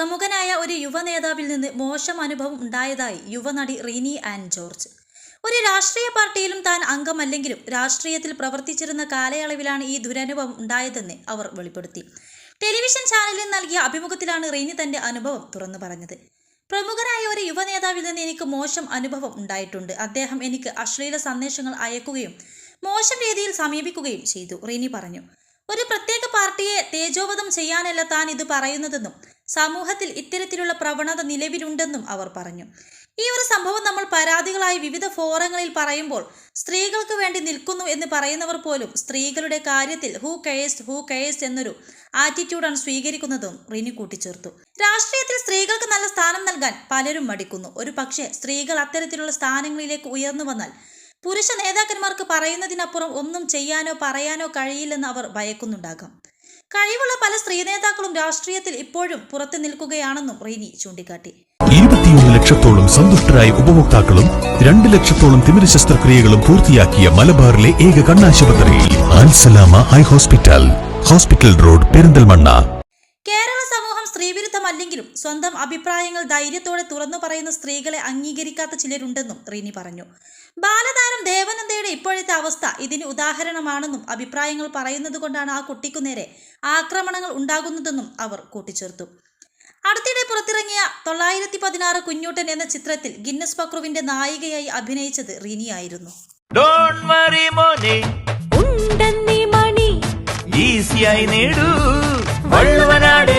പ്രമുഖനായ ഒരു യുവ നേതാവിൽ നിന്ന് മോശം അനുഭവം ഉണ്ടായതായി യുവനടി റീനി ആൻഡ് ജോർജ്. ഒരു രാഷ്ട്രീയ പാർട്ടിയിലും താൻ അംഗമല്ലെങ്കിലും രാഷ്ട്രീയത്തിൽ പ്രവർത്തിച്ചിരുന്ന കാലയളവിലാണ് ഈ ദുരനുഭവം ഉണ്ടായതെന്ന് അവർ വെളിപ്പെടുത്തി. ടെലിവിഷൻ ചാനലിൽ നൽകിയ അഭിമുഖത്തിലാണ് റീനി തന്റെ അനുഭവം തുറന്നു പറഞ്ഞത്. പ്രമുഖനായ ഒരു യുവ നേതാവിൽ നിന്ന് എനിക്ക് മോശം അനുഭവം ഉണ്ടായിട്ടുണ്ട്. അദ്ദേഹം എനിക്ക് അശ്ലീല സന്ദേശങ്ങൾ അയക്കുകയും മോശം രീതിയിൽ സമീപിക്കുകയും ചെയ്തു റീനി പറഞ്ഞു. ഒരു പ്രത്യേക പാർട്ടിയെ തേജോവധം ചെയ്യാനല്ല താൻ ഇത് പറയുന്നതെന്നും സമൂഹത്തിൽ ഇത്തരത്തിലുള്ള പ്രവണത നിലവിലുണ്ടെന്നും അവർ പറഞ്ഞു. ഈ ഒരു സംഭവം നമ്മൾ പരാതികളായി വിവിധ ഫോറങ്ങളിൽ പറയുമ്പോൾ സ്ത്രീകൾക്ക് വേണ്ടി നിൽക്കുന്നു എന്ന് പറയുന്നവർ പോലും സ്ത്രീകളുടെ കാര്യത്തിൽ ഹൂ കെയേഴ്സ് ഹൂ കെയേഴ്സ് എന്നൊരു ആറ്റിറ്റ്യൂഡാണ് സ്വീകരിക്കുന്നതും റിനി കൂട്ടിച്ചേർത്തു. രാഷ്ട്രീയത്തിൽ സ്ത്രീകൾക്ക് നല്ല സ്ഥാനം നൽകാൻ പലരും മടിക്കുന്നു. ഒരു പക്ഷേ സ്ത്രീകൾ അത്തരത്തിലുള്ള സ്ഥാനങ്ങളിലേക്ക് ഉയർന്നു വന്നാൽ പുരുഷ നേതാക്കന്മാർക്ക് പറയുന്നതിനപ്പുറം ഒന്നും ചെയ്യാനോ പറയാനോ കഴിയില്ലെന്ന് അവർ ഭയക്കുന്നുണ്ടാകാം. കഴിവുള്ള പല സ്ത്രീ നേതാക്കളും രാഷ്ട്രീയത്തിൽ ഇപ്പോഴും പുറത്തു നിൽക്കുകയാണെന്നും റീനി ചൂണ്ടിക്കാട്ടി. ഇരുപത്തിയൊന്ന് ലക്ഷത്തോളം സന്തുഷ്ടരായ ഉപഭോക്താക്കളും രണ്ട് ലക്ഷത്തോളം തിമിര ശസ്ത്രക്രിയകളും പൂർത്തിയാക്കിയ മലബാറിലെ ഏക കണ്ണാശുപത്രി Al Salama eye hospital. Hospital road Perinthalmanna. സ്ത്രീവിരുദ്ധമല്ലെങ്കിലും സ്വന്തം അഭിപ്രായങ്ങൾ ധൈര്യത്തോടെ തുറന്നു പറയുന്ന സ്ത്രീകളെ അംഗീകരിക്കാത്ത ചിലരുണ്ടെന്നും റീനി പറഞ്ഞു. ബാലതാരം ദേവനന്ദയുടെ ഇപ്പോഴത്തെ അവസ്ഥ ഇതിന് ഉദാഹരണമാണെന്നും അഭിപ്രായങ്ങൾ പറയുന്നത് കൊണ്ടാണ് ആ കുട്ടിക്കു നേരെ ആക്രമണങ്ങൾ ഉണ്ടാകുന്നതെന്നും അവർ കൂട്ടിച്ചേർത്തു. അടുത്തിടെ പുറത്തിറങ്ങിയ തൊള്ളായിരത്തി പതിനാറ് കുഞ്ഞൂട്ടൻ എന്ന ചിത്രത്തിൽ ഗിന്നസ് പക്രുവിന്റെ നായികയായി അഭിനയിച്ചത് റീനിയായിരുന്നു. ഡോണ്ട് വറി മോനെ. ഉണ്ടെന്നീ മണി. ഈസിയായി നേടൂ. വള്ളുവനാട്